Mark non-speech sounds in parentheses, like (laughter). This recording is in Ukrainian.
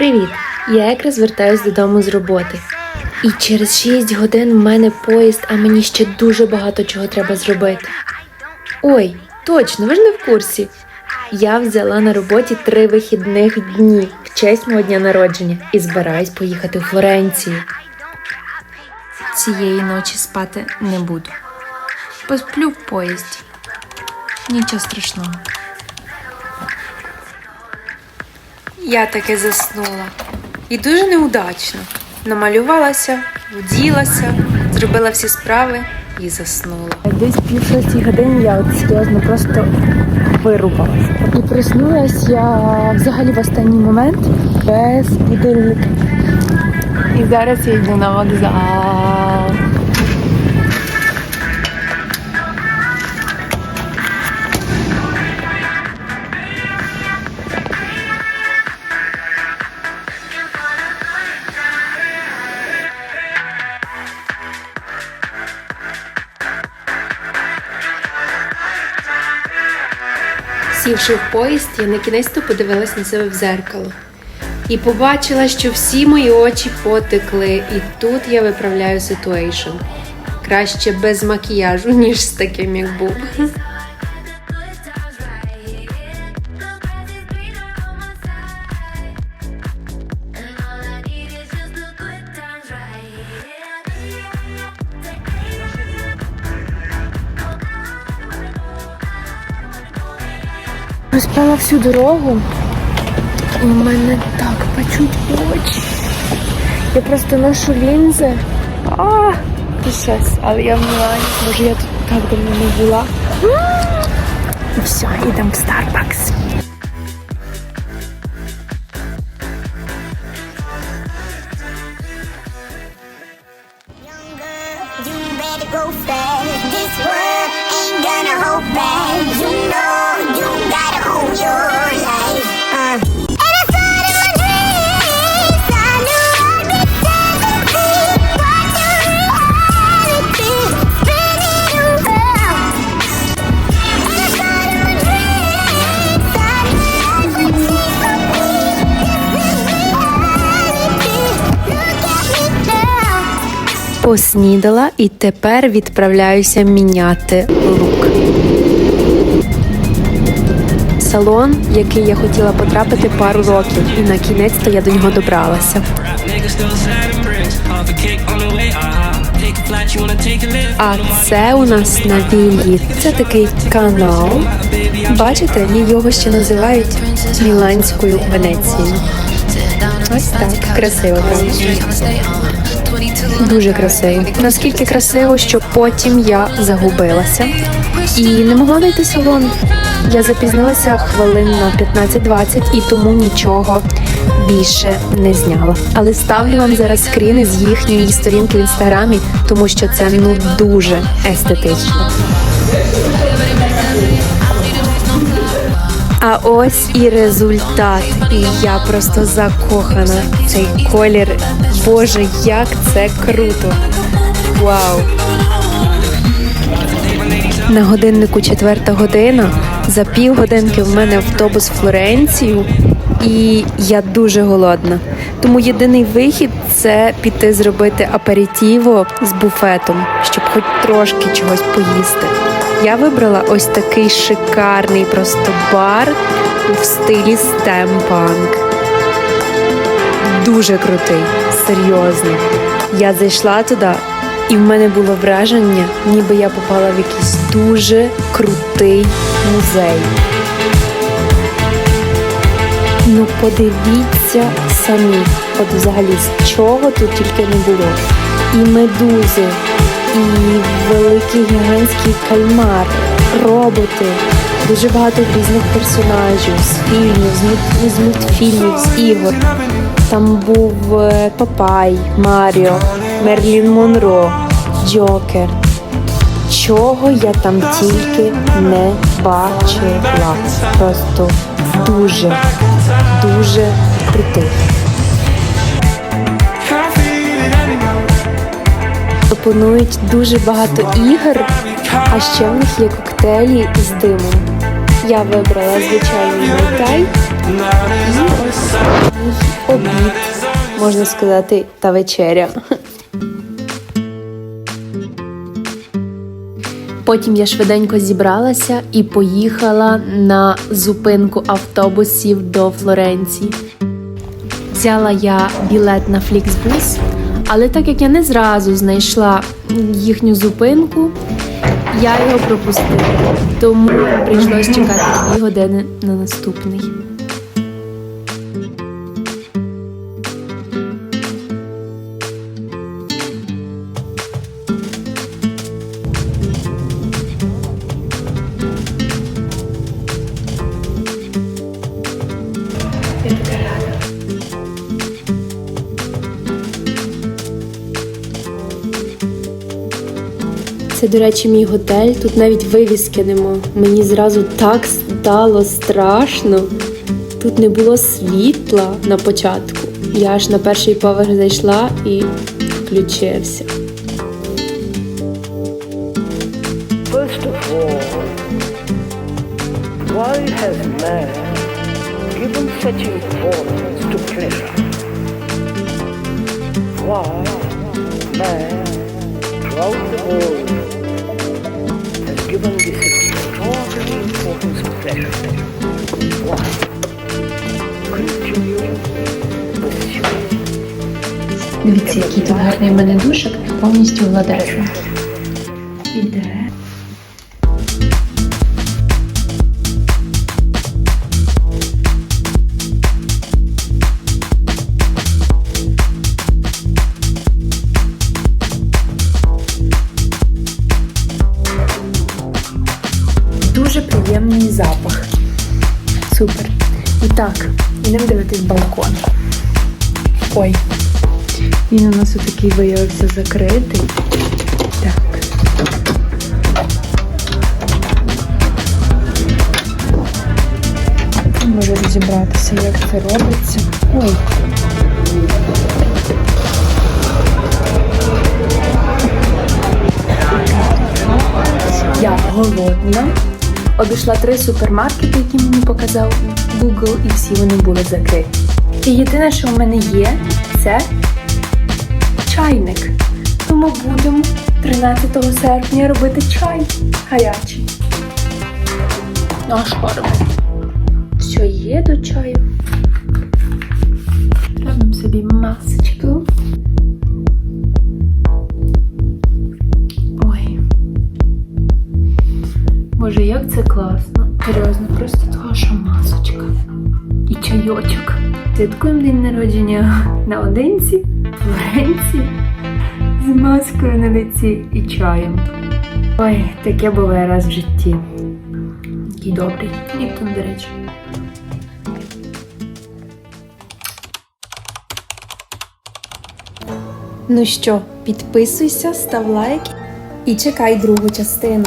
Привіт! Я якраз вертаюсь додому з роботи. І через 6 годин в мене поїзд, а мені ще дуже багато чого треба зробити. Ой, точно, ви ж не в курсі. Я взяла на роботі три вихідних дні в честь мого дня народження і збираюсь поїхати у Флоренцію. Цієї ночі спати не буду. Посплю в поїзді. Нічого страшного. Я таки заснула. І дуже неудачно. Намалювалася, вділася, зробила всі справи і заснула. Десь пів шостій годині я от серйозно просто вирубалася. І проснулась я взагалі в останній момент без будильника. І зараз я йду на вокзал. Сівши в поїзд, я на кінець подивилась на себе в зеркало і побачила, що всі мої очі потекли, і тут я виправляю ситуейшн. Краще без макіяжу, (laughs) ніж з таким, як був. Розпала всю дорогу, і в мене так печуть очі. Я просто ношу лінзи. А, і щас, але я в Мілані. Може, я тут так давно не була. І все, йдемо в Starbucks. You better go fast. This world ain't gonna hold back. You know Поснідала і тепер відправляюся міняти лук. Салон, в який я хотіла потрапити пару років, і на кінець-то я до нього добралася. А це у нас на віллі. Це такий канал. Бачите, його ще називають Міланською Венецією. Ось так, красиво, правда? Дуже красиво. Наскільки красиво, що потім я загубилася і не могла знайти салон. Я запізнилася хвилин на 15-20 і тому нічого більше не зняла. Але ставлю вам зараз скріни з їхньої сторінки в інстаграмі, тому що це ну дуже естетично. А ось і результат. І я просто закохана. Цей колір. Боже, як це круто! Вау! На годиннику четверта година. За півгодинки в мене автобус в Флоренцію, і я дуже голодна. Тому єдиний вихід це піти зробити аперитіво з буфетом, щоб хоч трошки чогось поїсти. Я вибрала ось такий шикарний просто бар в стилі стемпанк. Дуже крутий, серйозно. Я зайшла туди, і в мене було враження, ніби я попала в якийсь дуже крутий музей. Ну, подивіться самі, от взагалі з чого тут тільки не було. І медузи, і великий гігантський кальмар, роботи, дуже багато різних персонажів з фільмів, з мультфільмів, з ігор. Там був е, Папай, Маріо, Мерлін Монро, Джокер. Чого я там тільки не бачила. Просто дуже, дуже крутий. Пропонують дуже багато ігор, а ще в них є коктейлі з димом. Я вибрала звичайний такий обід, можна сказати, та вечеря. Потім я швиденько зібралася і поїхала на зупинку автобусів до Флоренції. Взяла я білет на Фліксбус, але так як я не зразу знайшла їхню зупинку, я його пропустила. Тому прийшлось чекати дві години на наступний. Це, до речі, мій готель. Тут навіть вивіски нема. Мені зразу так стало страшно. Тут не було світла на початку. Я аж на перший поверх зайшла і включився. First of all, why has man given such importance to pleasure? Why man throughout the world has given this extraordinary importance to pleasure? Why? Continue pursuing Дивіться, який тут гарний в мене душик, повністю гладенький. Іде. Дуже приємний запах. Супер. І так, йдемо дивитись балкон. Ой, він у нас отакий виявився закритий. Так. Можу розібратися, як це робиться. Ой. Я голодна. Обійшла три супермаркети, які мені показав Google, і всі вони були закриті. І єдине, що в мене є, це чайник. Тому будемо 13 серпня робити чай гарячий. Ну а що робити? Все є до чаю. Робимо собі масочку. Боже, як це класно. Серйозно, просто хороша масочка. І чайочок. Святкуємо день народження наодинці, в Флоренції, з маскою на лиці і чаєм. Ой, таке буває раз в житті. Який добрий. Ліптон, до речі. Ну що, підписуйся, став лайк і чекай другу частину.